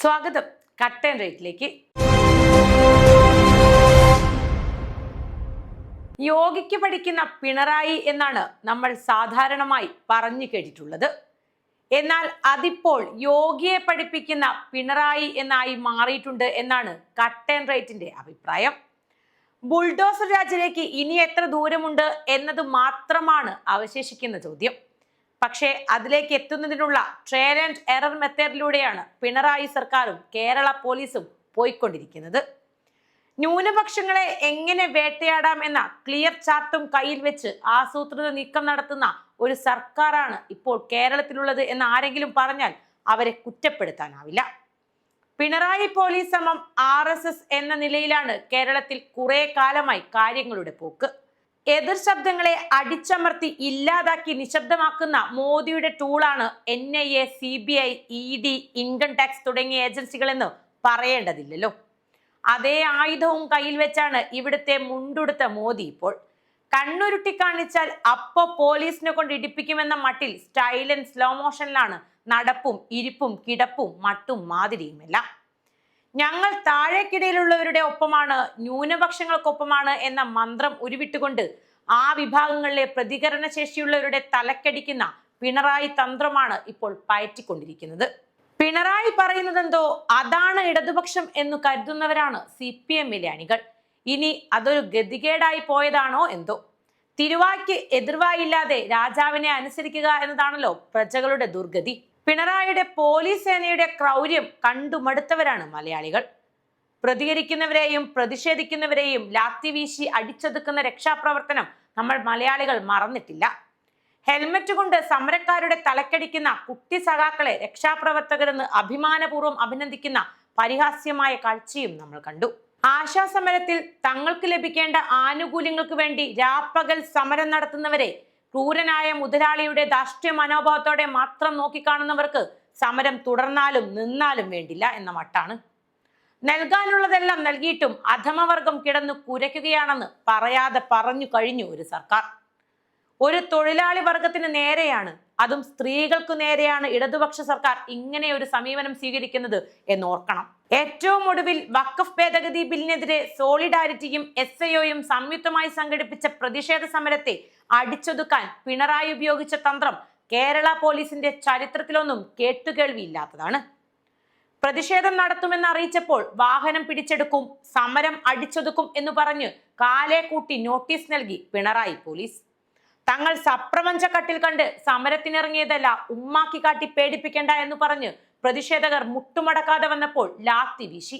സ്വാഗതം. കട്ടൻ റേറ്റിലേക്ക്. യോഗിക്ക് പഠിക്കുന്ന പിണറായി എന്നാണ് നമ്മൾ സാധാരണമായി പറഞ്ഞു കേട്ടിട്ടുള്ളത്. എന്നാൽ അതിപ്പോൾ യോഗിയെ പഠിപ്പിക്കുന്ന പിണറായി എന്നായി മാറിയിട്ടുണ്ട് എന്നാണ് കട്ട് ആൻഡ് റൈറ്റിന്റെ അഭിപ്രായം. ബുൾഡോസർ രാജിലേക്ക് ഇനി എത്ര ദൂരമുണ്ട് എന്നത് മാത്രമാണ് അവശേഷിക്കുന്ന ചോദ്യം. പക്ഷേ അതിലേക്ക് എത്തുന്നതിനുള്ള ട്രയൽ ആൻഡ് എറർ മെത്തേഡിലൂടെയാണ് പിണറായി സർക്കാരും കേരള പോലീസും പോയിക്കൊണ്ടിരിക്കുന്നത്. ന്യൂനപക്ഷങ്ങളെ എങ്ങനെ വേട്ടയാടാം എന്ന ക്ലിയർ ചാർട്ടും കയ്യിൽ വെച്ച് ആസൂത്രിത നീക്കം നടത്തുന്ന ഒരു സർക്കാരാണ് ഇപ്പോൾ കേരളത്തിലുള്ളത് എന്ന് ആരെങ്കിലും പറഞ്ഞാൽ അവരെ കുറ്റപ്പെടുത്താനാവില്ല. പിണറായി പോലീസ് സമം ആർ എന്ന നിലയിലാണ് കേരളത്തിൽ കുറെ കാലമായി കാര്യങ്ങളുടെ പോക്ക്. എതിർ ശബ്ദങ്ങളെ അടിച്ചമർത്തി ഇല്ലാതാക്കി നിശബ്ദമാക്കുന്ന മോദിയുടെ ടൂളാണ് N I A C B I E D income tax തുടങ്ങിയ ഏജൻസികളെന്ന് പറയേണ്ടതില്ലല്ലോ. അതേ ആയുധവും കയ്യിൽ വെച്ചാണ് ഇവിടുത്തെ മുണ്ടുടുത്ത മോദി ഇപ്പോൾ. കണ്ണുരുട്ടി കാണിച്ചാൽ അപ്പോ പോലീസിനെ കൊണ്ട് ഇടിപ്പിക്കുമെന്ന മട്ടിൽ സ്റ്റൈൽ ആൻഡ് സ്ലോ മോഷനിലാണ് നടപ്പും ഇരിപ്പും കിടപ്പും മട്ടും മാതിരിയുമെല്ലാം. ഞങ്ങൾ താഴേക്കിടയിലുള്ളവരുടെ ഒപ്പമാണ് ന്യൂനപക്ഷങ്ങൾക്കൊപ്പമാണ് എന്ന മന്ത്രം ഉരുവിട്ടുകൊണ്ട് ആ വിഭാഗങ്ങളിലെ പ്രതികരണ ശേഷിയുള്ളവരുടെ തലക്കടിക്കുന്ന പിണറായി തന്ത്രമാണ് ഇപ്പോൾ പയറ്റിക്കൊണ്ടിരിക്കുന്നത്. പിണറായി പറയുന്നതെന്തോ അതാണ് ഇടതുപക്ഷം എന്ന് കരുതുന്നവരാണ് സി പി എമ്മിലെ അണികൾ. ഇനി അതൊരു ഗതികേടായി പോയതാണോ എന്തോ? തിരുവായ്ക്ക് എതിർവായില്ലാതെ രാജാവിനെ അനുസരിക്കുക എന്നതാണല്ലോ പ്രജകളുടെ ദുർഗതി. പിണറായിയുടെ പോലീസ് സേനയുടെ ക്രൗര്യം കണ്ടുമടുത്തവരാണ് മലയാളികൾ. പ്രതികരിക്കുന്നവരെയും പ്രതിഷേധിക്കുന്നവരെയും ലാത്തി വീശി അടിച്ചൊതുക്കുന്ന രക്ഷാപ്രവർത്തനം നമ്മൾ മലയാളികൾ മറന്നിട്ടില്ല. ഹെൽമറ്റ് കൊണ്ട് സമരക്കാരുടെ തലക്കടിക്കുന്ന കുട്ടി സഖാക്കളെ രക്ഷാപ്രവർത്തകരെന്ന് അഭിമാനപൂർവം അഭിനന്ദിക്കുന്ന പരിഹാസ്യമായ കാഴ്ചയും നമ്മൾ കണ്ടു. ആശാസമരത്തിൽ തങ്ങൾക്ക് ലഭിക്കേണ്ട ആനുകൂല്യങ്ങൾക്ക് വേണ്ടി രാപ്പകൽ സമരം നടത്തുന്നവരെ ക്രൂരനായ മുതലാളിയുടെ ധാർഷ്ട്യ മനോഭാവത്തോടെ മാത്രം നോക്കിക്കാണുന്നവർക്ക് സമരം തുടർന്നാലും നിന്നാലും വേണ്ടില്ല എന്ന മട്ടാണ്. നൽകാനുള്ളതെല്ലാം നൽകിയിട്ടും അധമവർഗം കിടന്നു കുരയ്ക്കുകയാണെന്ന് പറയാതെ പറഞ്ഞു കഴിഞ്ഞു ഒരു സർക്കാർ. ഒരു തൊഴിലാളി വർഗത്തിന് നേരെയാണ് അതും സ്ത്രീകൾക്ക് നേരെയാണ് ഇടതുപക്ഷ സർക്കാർ ഇങ്ങനെ ഒരു സമീപനം സ്വീകരിക്കുന്നത് എന്നോർക്കണം ഏറ്റവും ഒടുവിൽ വഖഫ് ഭേദഗതി ബില്ലിനെതിരെ സോളിഡാരിറ്റിയും എസ് ഐഒയും സംയുക്തമായി സംഘടിപ്പിച്ച പ്രതിഷേധ സമരത്തെ അടിച്ചൊതുക്കാൻ പിണറായി ഉപയോഗിച്ച തന്ത്രം കേരള പോലീസിന്റെ ചരിത്രത്തിലൊന്നും കേട്ടുകേൾവിയില്ലാത്തതാണ്. പ്രതിഷേധം നടത്തുമെന്ന് അറിയിച്ചപ്പോൾ വാഹനം പിടിച്ചെടുക്കും സമരം അടിച്ചൊതുക്കും എന്ന് പറഞ്ഞ് കാലേ കൂട്ടി നോട്ടീസ് നൽകി പിണറായി പോലീസ്. തങ്ങൾ സപ്രപഞ്ചക്കട്ടിൽ കണ്ട് സമരത്തിനിറങ്ങിയതല്ല ഉമ്മാക്കി കാട്ടി പേടിപ്പിക്കണ്ട എന്ന് പറഞ്ഞ് പ്രതിഷേധകർ മുട്ടുമടക്കാതെ വന്നപ്പോൾ ലാത്തി വീശി.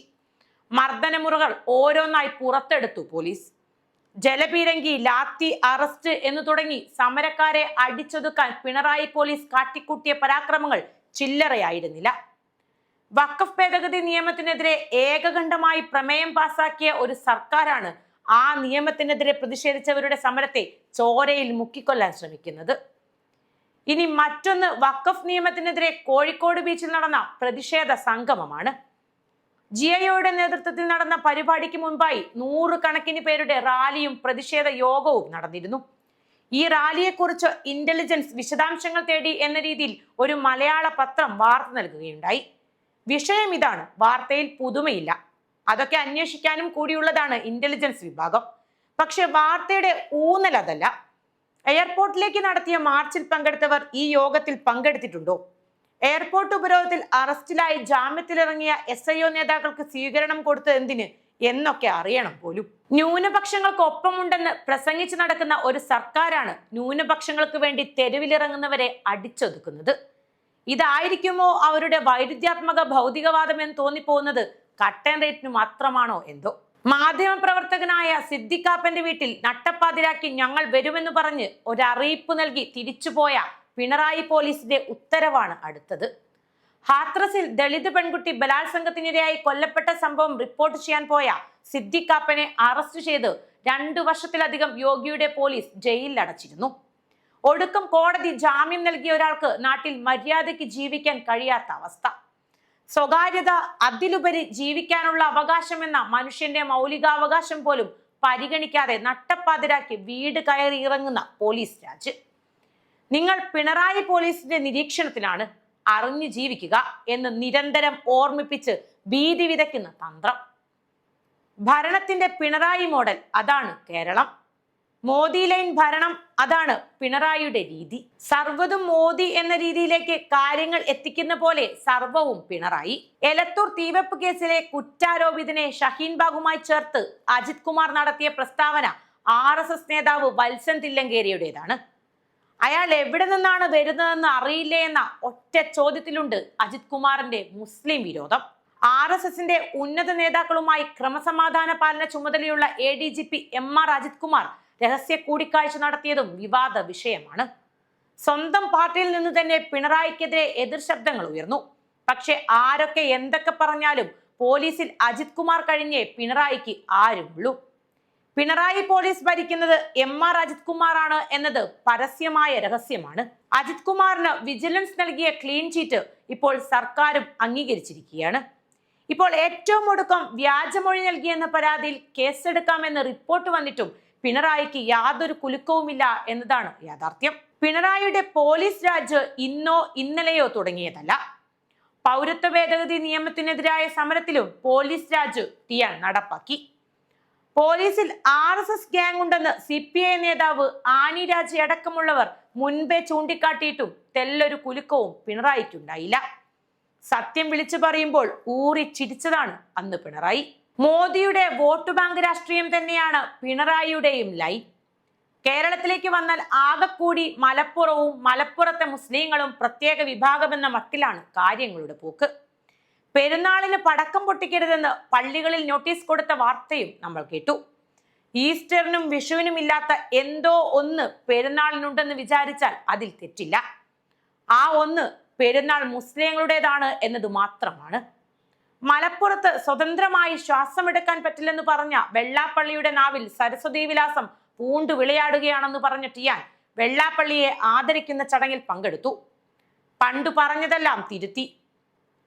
മർദ്ദനമുറകൾ ഓരോന്നായി പുറത്തെടുത്തു പോലീസ്. ജലപീരങ്കി ലാത്തി അറസ്റ്റ് എന്ന് തുടങ്ങി സമരക്കാരെ അടിച്ചൊതുക്കാൻ പിണറായി പോലീസ് കാട്ടിക്കൂട്ടിയ പരാക്രമങ്ങൾ ചില്ലറയായിരുന്നില്ല. വക്കഫ് ഭേദഗതി നിയമത്തിനെതിരെ ഏകകണ്ഠമായി പ്രമേയം പാസാക്കിയ ഒരു സർക്കാരാണ് ആ നിയമത്തിനെതിരെ പ്രതിഷേധിച്ചവരുടെ സമരത്തെ ചോരയിൽ മുക്കിക്കൊല്ലാൻ ശ്രമിക്കുന്നത്. ഇനി മറ്റൊന്ന് വഖഫ് നിയമത്തിനെതിരെ കോഴിക്കോട് ബീച്ചിൽ നടന്ന പ്രതിഷേധ സംഗമമാണ്. ജി ഐഒയുടെ നേതൃത്വത്തിൽ നടന്ന പരിപാടിക്ക് മുൻപായി നൂറുകണക്കിന് പേരുടെ റാലിയും പ്രതിഷേധ യോഗവും നടന്നിരുന്നു. ഈ റാലിയെക്കുറിച്ച് ഇന്റലിജൻസ് വിശദാംശങ്ങൾ തേടി എന്ന രീതിയിൽ ഒരു മലയാള പത്രം വാർത്ത നൽകുകയുണ്ടായി. വിഷയം ഇതാണ്. വാർത്തയിൽ പുതുമയില്ല. അതൊക്കെ അന്വേഷിക്കാനും കൂടിയുള്ളതാണ് ഇന്റലിജൻസ് വിഭാഗം. പക്ഷെ വാർത്തയുടെ ഊന്നൽ അതല്ല. എയർപോർട്ടിലേക്ക് നടത്തിയ മാർച്ചിൽ പങ്കെടുത്തവർ ഈ യോഗത്തിൽ പങ്കെടുത്തിട്ടുണ്ടോ? എയർപോർട്ട് ഉപരോധത്തിൽ അറസ്റ്റിലായി ജാമ്യത്തിലിറങ്ങിയ എസ് ഐ ഒ നേതാക്കൾക്ക് സ്വീകരണം കൊടുത്തത് എന്തിന് എന്നൊക്കെ അറിയണം പോലും. ന്യൂനപക്ഷങ്ങൾക്ക് ഒപ്പമുണ്ടെന്ന് പ്രസംഗിച്ച് നടക്കുന്ന ഒരു സർക്കാരാണ് ന്യൂനപക്ഷങ്ങൾക്ക് വേണ്ടി തെരുവിലിറങ്ങുന്നവരെ അടിച്ചൊതുക്കുന്നത്. ഇതായിരിക്കുമോ അവരുടെ വൈരുദ്ധ്യാത്മക ഭൗതികവാദം എന്ന് തോന്നിപ്പോകുന്നത് കട്ടൻ റേറ്റിന് മാത്രമാണോ? എന്തോ. മാധ്യമപ്രവർത്തകനായ സിദ്ദിഖാപ്പന്റെ വീട്ടിൽ നട്ടപ്പാതിരാക്കി ഞങ്ങൾ വരുമെന്ന് പറഞ്ഞ് ഒരറിയിപ്പ് നൽകി തിരിച്ചുപോയ പിണറായി പോലീസിന്റെ ഉത്തരവാണ് അടുത്തത്. ഹാത്രസിൽ ദളിത് പെൺകുട്ടി ബലാത്സംഗത്തിനിരയായി കൊല്ലപ്പെട്ട സംഭവം റിപ്പോർട്ട് ചെയ്യാൻ പോയ സിദ്ദിഖാപ്പനെ അറസ്റ്റ് ചെയ്ത് രണ്ടു വർഷത്തിലധികം യോഗിയുടെ പോലീസ് ജയിലിൽ അടച്ചിരുന്നു ഒടുക്കം കോടതി ജാമ്യം നൽകിയ ഒരാൾക്ക് നാട്ടിൽ മര്യാദയ്ക്ക് ജീവിക്കാൻ കഴിയാത്ത അവസ്ഥ. സ്വകാര്യത അതിലുപരി ജീവിക്കാനുള്ള അവകാശം എന്ന മനുഷ്യന്റെ മൗലികാവകാശം പോലും പരിഗണിക്കാതെ നട്ടപ്പാതിരാക്കി വീട് കയറി ഇറങ്ങുന്ന പോലീസ് രാജ്. നിങ്ങൾ പിണറായി പോലീസിന്റെ നിരീക്ഷണത്തിലാണ് അറിഞ്ഞു ജീവിക്കുക എന്ന് നിരന്തരം ഓർമ്മിപ്പിച്ച് ഭീതി വിതയ്ക്കുന്ന തന്ത്രം. ഭരണത്തിന്റെ പിണറായി മോഡൽ അതാണ് കേരളം. മോദി ലൈൻ ഭരണം അതാണ് പിണറായിയുടെ രീതി. സർവതും മോദി എന്ന രീതിയിലേക്ക് കാര്യങ്ങൾ എത്തിക്കുന്ന പോലെ സർവവും പിണറായി. എലത്തൂർ തീവെപ്പ് കേസിലെ കുറ്റാരോപിതനെ ഷഹീൻ ബാഗുമായി ചേർത്ത് അജിത് കുമാർ നടത്തിയ പ്രസ്താവന ആർ എസ് എസ് നേതാവ് വത്സൻ തില്ലങ്കേരിയുടേതാണ്. അയാൾ എവിടെ നിന്നാണ് വരുന്നതെന്ന് അറിയില്ലേ എന്ന ഒറ്റ ചോദ്യത്തിലുണ്ട് അജിത് കുമാറിന്റെ മുസ്ലിം വിരോധം. ആർ എസ് എസിന്റെ ഉന്നത നേതാക്കളുമായി ക്രമസമാധാന പാലന ചുമതലയുള്ള A D G P M R Ajith Kumar രഹസ്യ കൂടിക്കാഴ്ച നടത്തിയതും വിവാദ വിഷയമാണ്. സ്വന്തം പാർട്ടിയിൽ നിന്ന് തന്നെ പിണറായിക്കെതിരെ എതിർ ശബ്ദങ്ങൾ ഉയർന്നു. പക്ഷെ ആരൊക്കെ എന്തൊക്കെ പറഞ്ഞാലും പോലീസിൽ അജിത് കുമാർ കഴിഞ്ഞേ പിണറായിക്ക് ആരുമുള്ളൂ. പിണറായി പോലീസ് ഭരിക്കുന്നത് എം ആർ അജിത് കുമാറാണ് എന്നത് പരസ്യമായ രഹസ്യമാണ്. അജിത് കുമാറിന് വിജിലൻസ് നൽകിയ ക്ലീൻ ചീറ്റ് ഇപ്പോൾ സർക്കാരും അംഗീകരിച്ചിരിക്കുകയാണ്. ഇപ്പോൾ ഏറ്റവും ഒടുക്കം വ്യാജമൊഴി നൽകിയെന്ന പരാതിയിൽ കേസെടുക്കാമെന്ന് റിപ്പോർട്ട് വന്നിട്ടും പിണറായിക്ക് യാതൊരു കുലുക്കവുമില്ല എന്നതാണ് യാഥാർത്ഥ്യം. പിണറായിയുടെ പോലീസ് രാജ് ഇന്നോ ഇന്നലെയോ തുടങ്ങിയതല്ല. പൗരത്വ ഭേദഗതി നിയമത്തിനെതിരായ സമരത്തിലും പോലീസ് രാജ് തീയാൻ നടപ്പാക്കി. പോലീസിൽ ആർ എസ് എസ് ഗ്യാങ് ഉണ്ടെന്ന് സി പി ഐ നേതാവ് ആനി രാജ അടക്കമുള്ളവർ മുൻപേ ചൂണ്ടിക്കാട്ടിയിട്ടും തെല്ലൊരു കുലുക്കവും പിണറായിക്കുണ്ടായില്ല. സത്യം വിളിച്ചു പറയുമ്പോൾ ഊറി ചിരിച്ചതാണ് അന്ന് പിണറായി. മോദിയുടെ വോട്ട് ബാങ്ക് രാഷ്ട്രീയം തന്നെയാണ് പിണറായിയുടെയും ലൈ. കേരളത്തിലേക്ക് വന്നാൽ ആകെക്കൂടി മലപ്പുറവും മലപ്പുറത്തെ മുസ്ലിങ്ങളും പ്രത്യേക വിഭാഗമെന്ന മട്ടിലാണ് കാര്യങ്ങളുടെ പോക്ക്. പെരുന്നാളിന് പടക്കം പൊട്ടിക്കരുതെന്ന് പള്ളികളിൽ നോട്ടീസ് കൊടുത്ത വാർത്തയും നമ്മൾ കേട്ടു. ഈസ്റ്ററിനും വിഷുവിനും ഇല്ലാത്ത എന്തോ ഒന്ന് പെരുന്നാളിനുണ്ടെന്ന് വിചാരിച്ചാൽ അതിൽ തെറ്റില്ല. ആ ഒന്ന് പെരുന്നാൾ മുസ്ലിങ്ങളുടേതാണ് എന്നത് മാത്രമാണ്. മലപ്പുറത്ത് സ്വതന്ത്രമായി ശ്വാസമെടുക്കാൻ പറ്റില്ലെന്ന് പറഞ്ഞ വെള്ളാപ്പള്ളിയുടെ നാവിൽ സരസ്വതി വിലാസം പൂണ്ടു വിളയാടുകയാണെന്ന് പറഞ്ഞ ടിയാൻ വെള്ളാപ്പള്ളിയെ ആദരിക്കുന്ന ചടങ്ങിൽ പങ്കെടുത്തു. പണ്ടു പറഞ്ഞതെല്ലാം തിരുത്തി.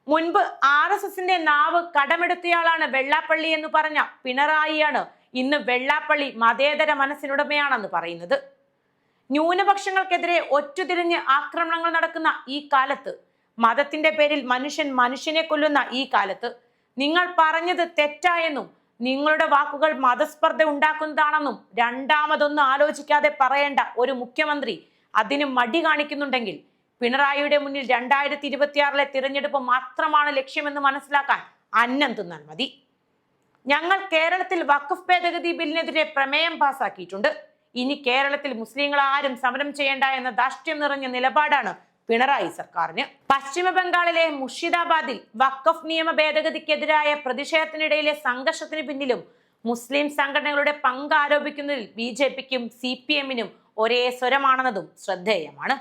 മുൻപ് ആർ എസ് എസിന്റെ നാവ് കടമെടുത്തയാളാണ് വെള്ളാപ്പള്ളി എന്ന് പറഞ്ഞ പിണറായിയാണ് ഇന്ന് വെള്ളാപ്പള്ളി മതേതര മനസ്സിനുടമയാണെന്ന് പറയുന്നത്. ന്യൂനപക്ഷങ്ങൾക്കെതിരെ ഒറ്റുതിരിഞ്ഞ് ആക്രമണങ്ങൾ നടക്കുന്ന ഈ കാലത്ത് മതത്തിന്റെ പേരിൽ മനുഷ്യൻ മനുഷ്യനെ കൊല്ലുന്ന ഈ കാലത്ത് നിങ്ങൾ പറഞ്ഞത് തെറ്റായെന്നും നിങ്ങളുടെ വാക്കുകൾ മതസ്പർദ്ധ ഉണ്ടാക്കുന്നതാണെന്നും രണ്ടാമതൊന്നും ആലോചിക്കാതെ പറയേണ്ട ഒരു മുഖ്യമന്ത്രി അതിന് മടി കാണിക്കുന്നുണ്ടെങ്കിൽ പിണറായിയുടെ മുന്നിൽ രണ്ടായിരത്തി ഇരുപത്തിയാറിലെ തിരഞ്ഞെടുപ്പ് മാത്രമാണ് ലക്ഷ്യമെന്ന് മനസ്സിലാക്കാൻ അന്നം തിന്നാൽ മതി. ഞങ്ങൾ കേരളത്തിൽ വഖഫ് ഭേദഗതി ബില്ലിനെതിരെ പ്രമേയം പാസാക്കിയിട്ടുണ്ട്. ഇനി കേരളത്തിൽ മുസ്ലിങ്ങൾ ആരും സമരം ചെയ്യേണ്ട എന്ന ദാഷ്ട്യം നിറഞ്ഞ നിലപാടാണ് പിണറായി സർക്കാരിന്. പശ്ചിമ ബംഗാളിലെ മുർഷിദാബാദിൽ വഖഫ് നിയമ ഭേദഗതിക്കെതിരായ പ്രതിഷേധത്തിനിടയിലെ സംഘർഷത്തിന് പിന്നിലും മുസ്ലിം സംഘടനകളുടെ പങ്ക് ആരോപിക്കുന്നതിൽ ബി ജെ പിക്കും സി പി എമ്മിനും ഒരേ സ്വരമാണെന്നതും ശ്രദ്ധേയമാണ്.